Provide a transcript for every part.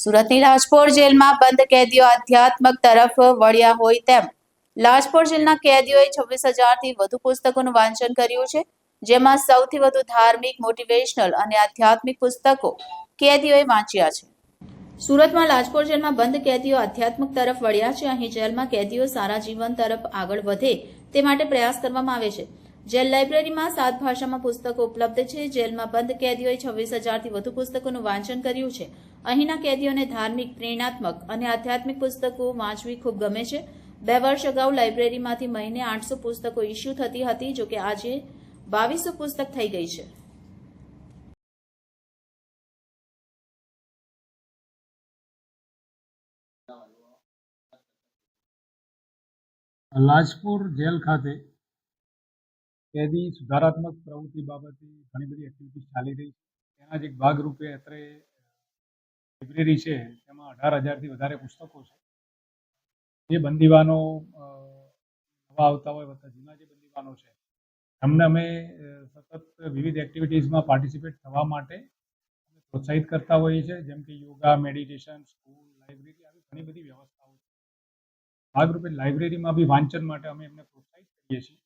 સુરતની રાજપોર જેલમાં બંધ કેદીઓ આધ્યાત્મક તરફ વળ્યા હોય તેમ. રાજપોર જેલના કેદીઓએ છવ્વીસ હજારથી વધુ પુસ્તકોનું વાંચન કર્યું છે, જેમાં સૌથી વધુ ધાર્મિક, મોટિવેશનલ અને આધ્યાત્મિક પુસ્તકો કેદીઓએ વાંચ્યા છે. સુરતમાં લાજપોર જેલમાં બંધ કેદીઓ આધ્યાત્મિક તરફ વળ્યા છે. અહીં જેલમાં કેદીઓ સારા જીવન તરફ આગળ વધે તે માટે પ્રયાસ કરવામાં આવે છે. જેલ લાઇબ્રેરીમાં સાત ભાષામાં પુસ્તકો ઉપલબ્ધ છે. જેલમાં બંધ કેદીઓએ છવ્વીસ હજારથી વધુ પુસ્તકોનું વાંચન કર્યું છે. અહીંના કેદીઓને ધાર્મિક, પ્રેરણાત્મક અને આધ્યાત્મિક પુસ્તકો વાંચવી ખૂબ ગમે છે. બે વર્ષ અગાઉ લાઇબ્રેરીમાંથી મહિને આઠસો પુસ્તકો ઇસ્યુ થતી હતી, જોકે આજે બાવીસો પુસ્તક થઈ ગઈ છે. લાજપુર જેલ ખાતે કેદી સુધારાત્મક પ્રવૃત્તિ બાબતે ઘણી બધી એક્ટિવિટીઝ ચાલી રહી છે. તેના જ એક ભાગરૂપે અત્રે લાઇબ્રેરી છે, તેમાં અઢાર હજારથી વધારે પુસ્તકો છે. જે બંદીવાનો નવા આવતા હોય વત્તા જૂના જે બંદીવાનો છે, એમને અમે સતત વિવિધ એક્ટિવિટીઝમાં પાર્ટિસિપેટ થવા માટે પ્રોત્સાહિત કરતા હોઈએ છીએ. જેમ કે યોગા મેડિટેશન સ્કૂલ લાઇબ્રેરી આવી ઘણી બધી વ્યવસ્થાઓ છે. ભાગરૂપે લાઇબ્રેરીમાં બી વાંચન માટે અમે એમને પ્રોત્સાહિત કરીએ છીએ.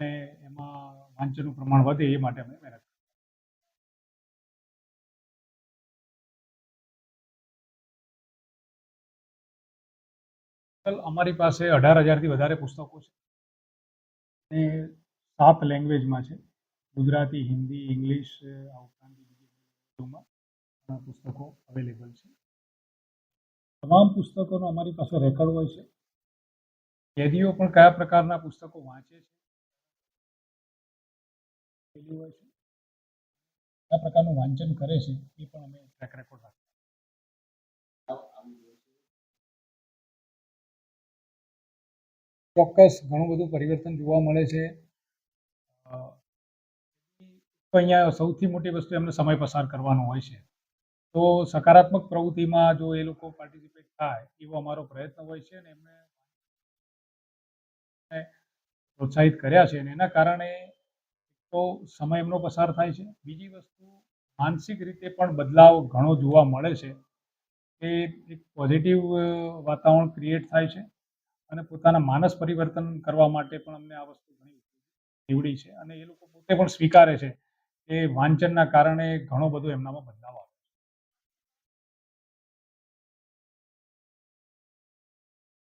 અને એમાં વાંચનનું પ્રમાણ વધે એ માટે અમે મહેનત અમારી પાસે અઢાર હજારથી વધારે પુસ્તકો છે. અને સાત લેંગ્વેજમાં છે. ગુજરાતી, હિન્દી, ઇંગ્લિશ, આ ઉપરાંત પુસ્તકો અવેલેબલ છે. તમામ પુસ્તકોનો અમારી પાસે રેકોર્ડ હોય છે. કેદીઓ પણ કયા પ્રકારના પુસ્તકો વાંચે છે? પેલી હોય છે. આ પ્રકારનું વાંચન કરે છે, એ પણ અમે ટ્રેક રેકોર્ડ રાખીએ. ચોક્કસ ઘણું બધું પરિવર્તન જોવા મળે છે. અહીંયા સૌથી મોટી વસ્તુ એમને સમય પસાર કરવાનો હોય છે. તો સકારાત્મક પ્રવૃત્તિમાં જો એ લોકો પાર્ટિસિપેટ થાય, એવો અમારો પ્રયત્ન હોય છે અને એમને પ્રોત્સાહિત કર્યા છે અને એના કારણે તો સમય એમનો પસાર થાય છે. બીજી વસ્તુ, માનસિક રીતે પણ બદલાવ ઘણો જોવા મળે છે. કે એક પોઝિટિવ વાતાવરણ ક્રિએટ થાય છે અને પોતાના માનસ પરિવર્તન કરવા માટે પણ અમને આ વસ્તુ ઘણી નીવડી છે અને એ લોકો પોતે પણ સ્વીકારે છે કે વાંચનના કારણે ઘણો બધો એમનામાં બદલાવ